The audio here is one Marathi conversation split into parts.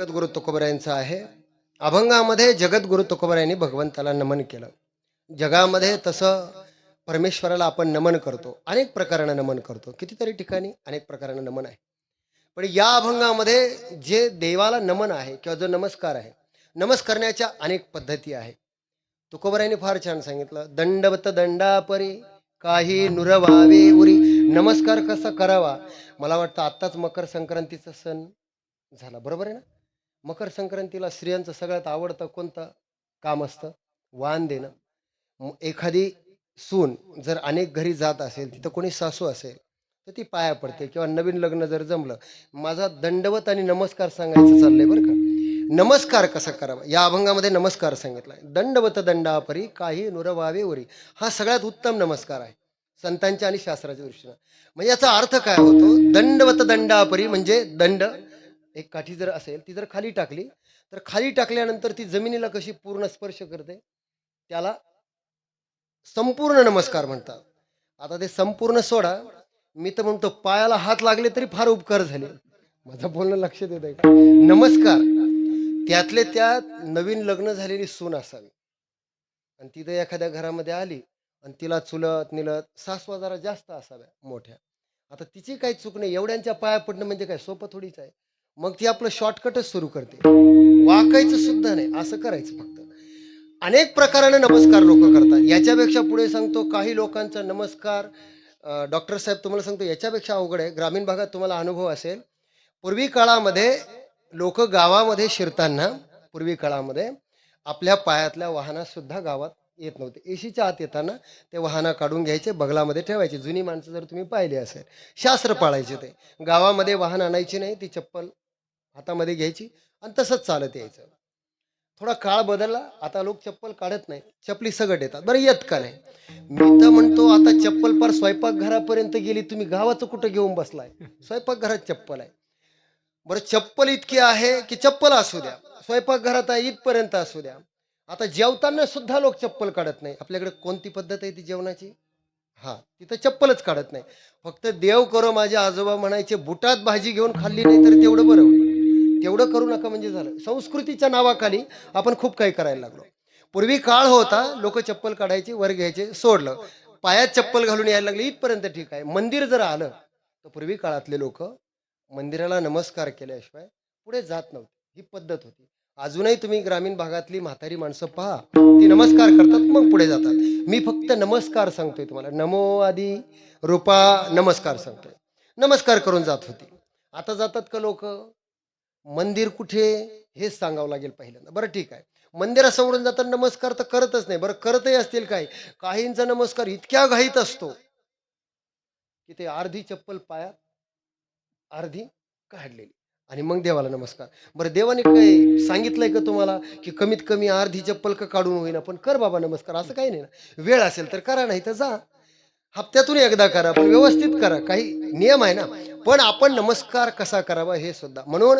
जगद्गुरु तुकोबऱ्यांचं आहे. अभंगामध्ये जगद्गुरु तुकोबऱ्यांनी भगवंताला नमन केलं. जगामध्ये तसं परमेश्वराला आपण नमन करतो. अनेक प्रकारानं नमन करतो. कितीतरी ठिकाणी अनेक प्रकारानं नमन आहे. पण या अभंगामध्ये जे देवाला नमन आहे किंवा जो नमस्कार आहे नमस्कारण्याच्या अनेक पद्धती आहे. तुकोबऱ्यांनी फार छान सांगितलं दंडवत दंडापरी काही नुरवावे उरी नमस्कार कसा करावा? मला वाटतं आत्ताच मकर संक्रांतीचा सण झाला. बरोबर आहे ना? मकर संक्रांतीला स्त्रियांचं सगळ्यात आवडतं कोणतं काम असतं? वाण देणं. एखादी सून जर अनेक घरी जात असेल तिथं कोणी सासू असेल तर ती पाया पडते किंवा नवीन लग्न जर जमलं माझा दंडवत आणि नमस्कार सांगायचं चाललंय बरं का? नमस्कार कसा करावा? या अभंगामध्ये नमस्कार सांगितलाय दंडवत दंडापरी काही नुरवावे उरी. हा सगळ्यात उत्तम नमस्कार आहे. संतांच्या आणि शास्त्राच्या दृष्टीनं. म्हणजे याचा अर्थ काय होतो? दंडवत दंडापरी म्हणजे दंड एक काठी जर असेल ती जर खाली टाकली तर खाली टाकल्यानंतर ती जमिनीला कशी पूर्ण स्पर्श करते? त्याला संपूर्ण नमस्कार म्हणतात. आता ते संपूर्ण सोडा. मी तर म्हणतो पायाला हात लागले तरी फार उपकार झाले. माझं बोलणं लक्षात येत आहे नमस्कार. त्यातले त्यात नवीन लग्न झालेली सून असावी. आणि तिथं एखाद्या घरामध्ये आली आणि तिला चुलत निलत सासवा जरा जास्त असाव्या मोठ्या. आता तिची काही चूक नाही. एवढ्यांच्या पाया पडणं म्हणजे काय? सोपं थोडीच आहे. मग ती आपलं शॉर्टकटच सुरू करते. वाकायचं सुद्धा नाही असं करायचं फक्त. अनेक प्रकाराने नमस्कार लोक करतात. याच्यापेक्षा पुढे सांगतो काही लोकांचा नमस्कार डॉक्टर साहेब तुम्हाला सांगतो याच्यापेक्षा अवघड आहे. ग्रामीण भागात तुम्हाला अनुभव असेल. पूर्वी काळामध्ये लोक गावामध्ये शिरताना पूर्वी काळामध्ये आपल्या पायातल्या वाहना सुद्धा गावात येत नव्हते. एशीच्या आत येताना ते वाहनं काढून घ्यायचे बगलामध्ये ठेवायचे. जुनी माणसं जर तुम्ही पाहिली असेल शास्त्र पाळायचे ते. गावामध्ये वाहन आणायची नाही ती चप्पल हातामध्ये घ्यायची आणि तसंच चालत यायचं. थोडा काळ बदलला आता लोक चप्पल काढत नाही चपली सगट येतात बरं येत का नाही? मी तर म्हणतो आता चप्पल पार स्वयंपाकघरापर्यंत गेली तुम्ही गावाचं कुठं घेऊन बसलाय? स्वयंपाकघरात चप्पल आहे. बरं चप्पल इतकी आहे की चप्पल असू द्या. स्वयंपाकघरात आहे इथपर्यंत असू द्या. आता जेवताना सुद्धा लोक चप्पल काढत नाही. आपल्याकडे कोणती पद्धत आहे ती जेवणाची? हा तिथं चप्पलच काढत नाही. फक्त देव करो माझे आजोबा म्हणायचे बुटात भाजी घेऊन खाल्ली नाही तर तेवढं बरं होईल. तेवढं करू नका म्हणजे झालं. संस्कृतीच्या नावाखाली आपण खूप काही करायला लागलो. पूर्वी काळ होता लोक चप्पल काढायची वर घ्यायचे सोडलं. पायात चप्पल घालून यायला लागले इथपर्यंत ठीक आहे. मंदिर जर आलं तर पूर्वी काळातले लोक मंदिराला नमस्कार केल्याशिवाय पुढे जात नव्हते. ही पद्धत होती. अजूनही तुम्ही ग्रामीण भागातली म्हातारी माणसं पहा ती नमस्कार करतात मग पुढे जातात. मी फक्त नमस्कार सांगतोय तुम्हाला. नमो आदी रूपा नमस्कार सांगतोय. नमस्कार करून जात होती. आता जातात का लोक? मंदिर कुठे हेच सांगावं लागेल पहिल्यांदा. बरं ठीक आहे. मंदिरासमोरून जाताना नमस्कार तर करतच नाही. बरं करतही असतील काय काहींचा नमस्कार इतक्या घाईत असतो की ते अर्धी चप्पल पायात अर्धी काढलेली. आणि मग देवाला नमस्कार. बरं देवाने काय सांगितलंय का तुम्हाला की कमीत कमी अर्धी चप्पल का काढून होईना? पण कर बाबा नमस्कार. असं काही नाही ना. वेळ असेल तर करा नाही तर जा. हप्त्यातून एकदा करा पण व्यवस्थित करा. काही नियम आहे ना. पण आपण नमस्कार कसा करावा हे सुद्धा. म्हणून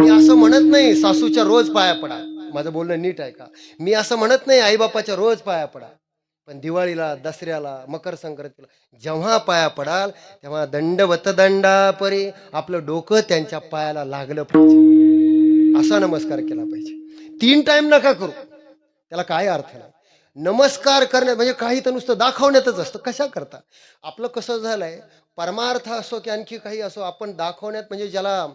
मी असं म्हणत नाही सासूच्या रोज पाया पडा. माझं बोलणं नीट आहे का? मी असं म्हणत नाही आईबापाच्या रोज पाया पडा. पण दिवाळीला दसऱ्याला मकर संक्रांतीला जेव्हा पाया पडाल तेव्हा दंडवत दंडापरी आपलं डोकं त्यांच्या पायाला लागलं पाहिजे. असा नमस्कार केला पाहिजे. तीन टाइम नका करू. त्याला काय अर्थ नाही. नमस्कार करण्यात म्हणजे काही तर नुसतं दाखवण्यातच असतं. कशा करता? आपलं कसं झालंय? परमार्थ असो की आणखी काही असो आपण दाखवण्यात म्हणजे ज्याला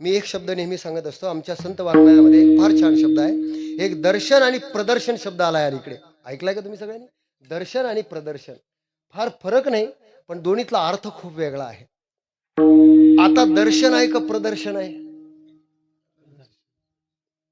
मी एक शब्द नेहमी सांगत असतो आमच्या संत वाङ्मयामध्ये एक फार छान शब्द आहे. एक दर्शन आणि प्रदर्शन शब्द आला आहे इकडे. ऐकलाय का तुम्ही सगळ्यांनी? दर्शन आणि प्रदर्शन. फार फरक नाही पण दोन्हीतला अर्थ खूप वेगळा आहे. आता दर्शन आहे का प्रदर्शन आहे?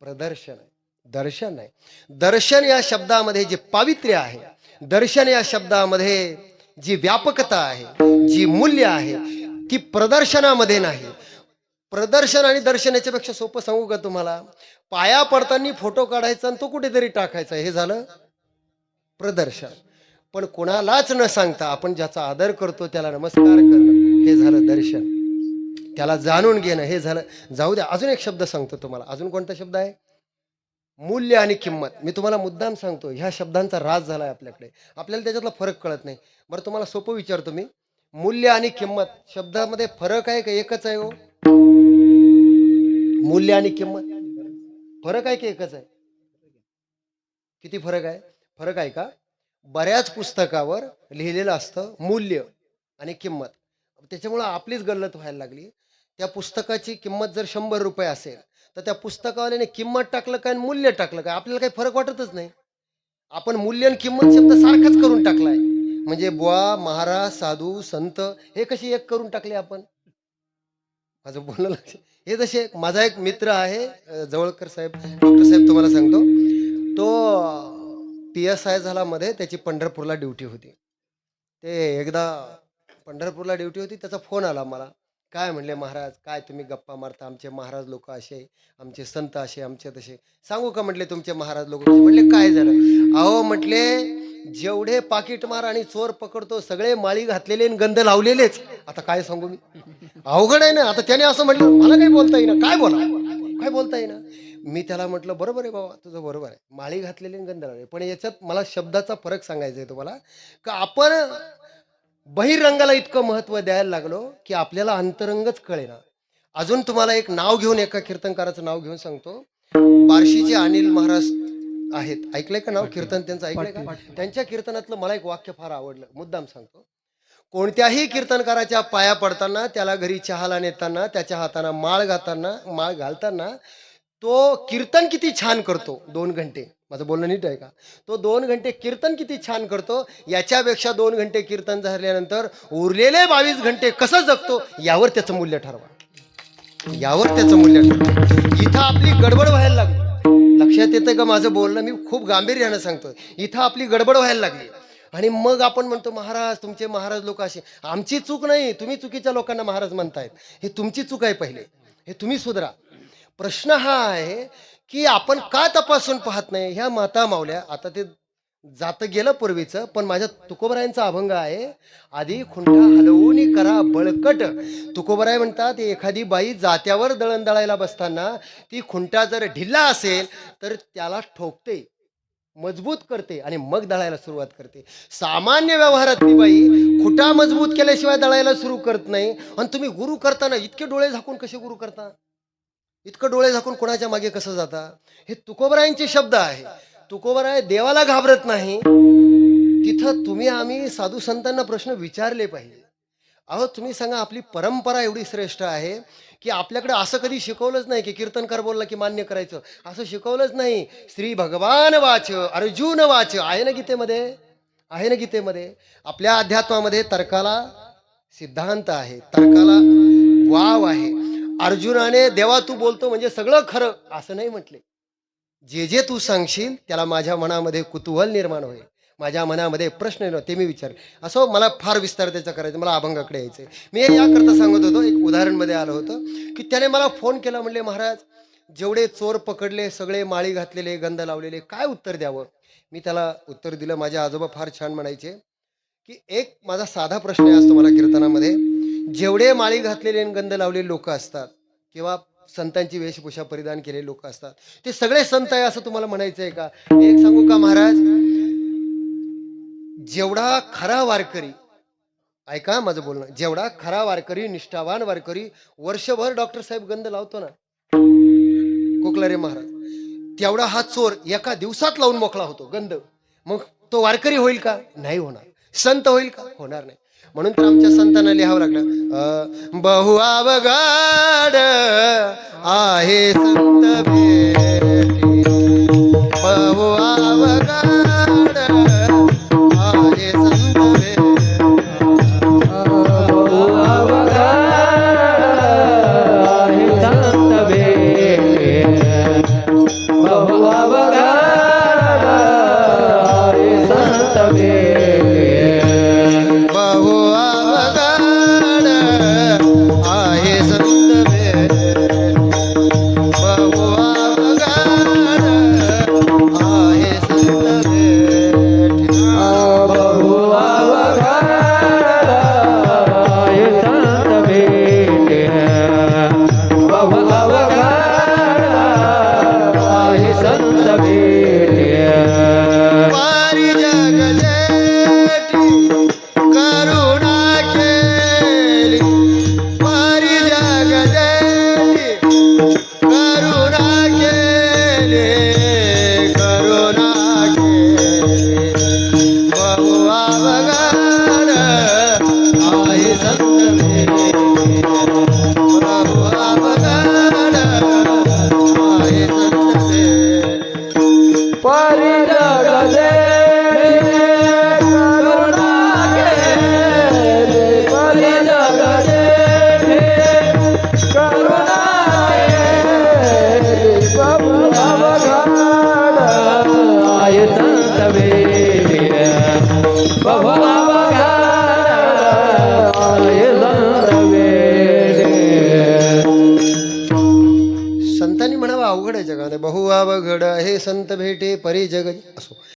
प्रदर्शन आहे. दर्शन आहे. दर्शन या शब्दामध्ये जे पावित्र्य आहे दर्शन या शब्दामध्ये जी व्यापकता आहे जी मूल्य आहे ती प्रदर्शनामध्ये नाही. प्रदर्शन आणि दर्शन याच्यापेक्षा सोपं सांगू का तुम्हाला? पाया पडताना फोटो काढायचा आणि तो कुठेतरी टाकायचा. हे झालं प्रदर्शन. पण कोणालाच न सांगता आपण ज्याचा आदर करतो त्याला नमस्कार करणं हे झालं दर्शन. त्याला जाणून घेणं हे झालं. जाऊ द्या अजून एक शब्द सांगतो तुम्हाला. अजून कोणता शब्द आहे? मूल्य आणि किंमत. मी तुम्हाला मुद्दाम सांगतो ह्या शब्दांचा राज झाला आहे आपल्याकडे. आपल्याला त्याच्यातला फरक कळत नाही. बरं तुम्हाला सोपं विचारतो मी. मूल्य आणि किंमत शब्दामध्ये फरक आहे का एकच आहे हो? मूल्य आणि किंमत. फरक आहे की एकच आहे? किती फरक आहे? फरक आहे का? बऱ्याच पुस्तकावर लिहिलेलं असतं मूल्य आणि किंमत. त्याच्यामुळं आपलीच गल्लत व्हायला लागली. त्या पुस्तकाची किंमत जर शंभर रुपये असेल तर त्या पुस्तकावाल्याने किंमत टाकलं काय आणि मूल्य टाकलं काय? आपल्याला काही फरक वाटतच नाही. आपण मूल्य आणि किंमत शब्द सारखाच करून टाकलाय. म्हणजे बुवा महाराज साधू संत हे कशी एक करून टाकले आपण? माझं बोलणं लक्ष हे जसे माझा एक मित्र आहे जवळकर साहेब. डॉक्टर साहेब तुम्हाला सांगतो. तो पी एस आय झाला मध्ये त्याची पंढरपूरला ड्युटी होती. ते एकदा पंढरपूरला ड्युटी होती त्याचा फोन आला मला. काय म्हणले महाराज? काय तुम्ही गप्पा मारता? आमचे महाराज लोक असे आमचे संत असे आमचे तसे. सांगू का म्हटले तुमचे महाराज लोक? म्हणले काय झालं? अहो म्हटले जेवढे पाकिटमार आणि चोर पकडतो सगळे माळी घातलेले आणि गंध लावलेलेच. आता काय सांगू मी? अवघड आहे ना? आता त्याने असं म्हटलं मला काही बोलता येईना? काय बोला? काय बोलता येईना? मी त्याला म्हटलं बरोबर आहे बाबा तुझं बरोबर आहे. माळी घातलेली आणि गंध लावले पण याच्यात मला शब्दाचा फरक सांगायचा आहे तुम्हाला का आपण बहिरंगाला इतकं महत्त्व द्यायला लागलो की आपल्याला अंतरंगच कळेना. अजून तुम्हाला एक नाव घेऊन एका कीर्तनकाराचं नाव घेऊन सांगतो. बार्शीचे अनिल महाराज आहेत. ऐकलंय का नाव? कीर्तन त्यांचं ऐकलंय का? त्यांच्या कीर्तनातलं मला एक वाक्य फार आवडलं. मुद्दाम सांगतो. कोणत्याही कीर्तनकाराच्या पाया पडताना त्याला घरी चहाला नेताना त्याच्या हाताना माळ घालताना माळ घालताना तो कीर्तन किती छान करतो दोन घंटे. माझं बोलणं नीट आहे का? तो दोन घंटे कीर्तन किती छान करतो याच्यापेक्षा दोन घंटे कीर्तन झाल्यानंतर उरलेले बावीस घंटे कसं जगतो यावर त्याचं मूल्य ठरवा. यावर त्याचं मूल्य ठरवा. इथं आपली गडबड व्हायला लागली. लक्षात येतं का माझं बोलणं? मी खूप गांभीर्यानं सांगतोय. इथं आपली गडबड व्हायला लागली. आणि मग आपण म्हणतो महाराज तुमचे महाराज लोक असे. आमची चूक नाही. तुम्ही चुकीच्या लोकांना महाराज म्हणतायत. हे तुमची चूक आहे पहिले. हे तुम्ही सुधरा. प्रश्न हा आहे की आपण का तपासून पाहत नाही? ह्या माता मावल्या आता ते जात गेलं पूर्वीचं पण माझ्या तुकोबरायांचा अभंग आहे आधी खुंटा हलवून करा बळकट. तुकोबराय म्हणतात एखादी बाई जात्यावर दळण दळायला बसताना ती खुंटा जर ढिल्ला असेल तर त्याला ठोकते मजबूत करते आणि मग दळायला सुरुवात करते. सामान्य व्यवहारातली बाई खुटा मजबूत केल्याशिवाय दळायला सुरू करत नाही. आणि तुम्ही गुरु करताना इतके डोळे झाकून कसे गुरु करता? इतकं डोळे झाकून कोणाच्या मागे कसं जाता? हे तुकोबरायांचे शब्द आहे. तुकोबराय देवाला घाबरत नाही. तिथं तुम्ही आम्ही साधू संतांना प्रश्न विचारले पाहिजे. अहो तुम्ही सांगा आपली परंपरा एवढी श्रेष्ठ आहे की आपल्याकडे असं कधी शिकवलंच नाही की कीर्तनकार बोलला की मान्य करायचं. असं शिकवलंच नाही. श्री भगवान वाच अर्जुन वाच. आहे ना गीतेमध्ये? आहे ना गीतेमध्ये? आपल्या अध्यात्मामध्ये तर्काला सिद्धांत आहे. तर्काला वाव आहे. अर्जुनाने देवा तू बोलतो म्हणजे सगळं खरं असं नाही म्हटले. जे जे तू सांगशील त्याला माझ्या मनामध्ये कुतूहल निर्माण होईल. माझ्या मनामध्ये प्रश्न येणार ते मी विचार असं मला फार विस्तार त्याचा करायचं मला अभंगाकडे यायचं मी याकरता सांगत होतो एक उदाहरणमध्ये आलं होतं की त्याने मला फोन केला म्हणले महाराज जेवढे चोर पकडले सगळे माळी घातलेले गंध लावलेले काय उत्तर द्यावं? मी त्याला उत्तर दिलं माझे आजोबा फार छान म्हणायचे की एक माझा साधा प्रश्न आहे असतो मला कीर्तनामध्ये. जेवढे माळी घातलेले गंध लावलेले लोक असतात किंवा संतांची वेशभूषा परिधान केलेले लोक असतात ते सगळे संत आहे असं तुम्हाला म्हणायचं आहे का? एक सांगू का महाराज? जेवढा खरा वारकरी ऐका माझं बोलणं जेवढा खरा वारकरी निष्ठावान वारकरी वर्षभर डॉक्टर साहेब गंध लावतो ना कोकलारे महाराज तेवढा हा चोर एका दिवसात लावून मोकळा होतो गंध. मग तो वारकरी होईल का? नाही होणार. संत होईल का? होणार नाही. म्हणून तर आमच्या संतांना लिहावं लागलं. अं, बहु अवघड आहे संत भेटी. संत भेटे परी जग असो.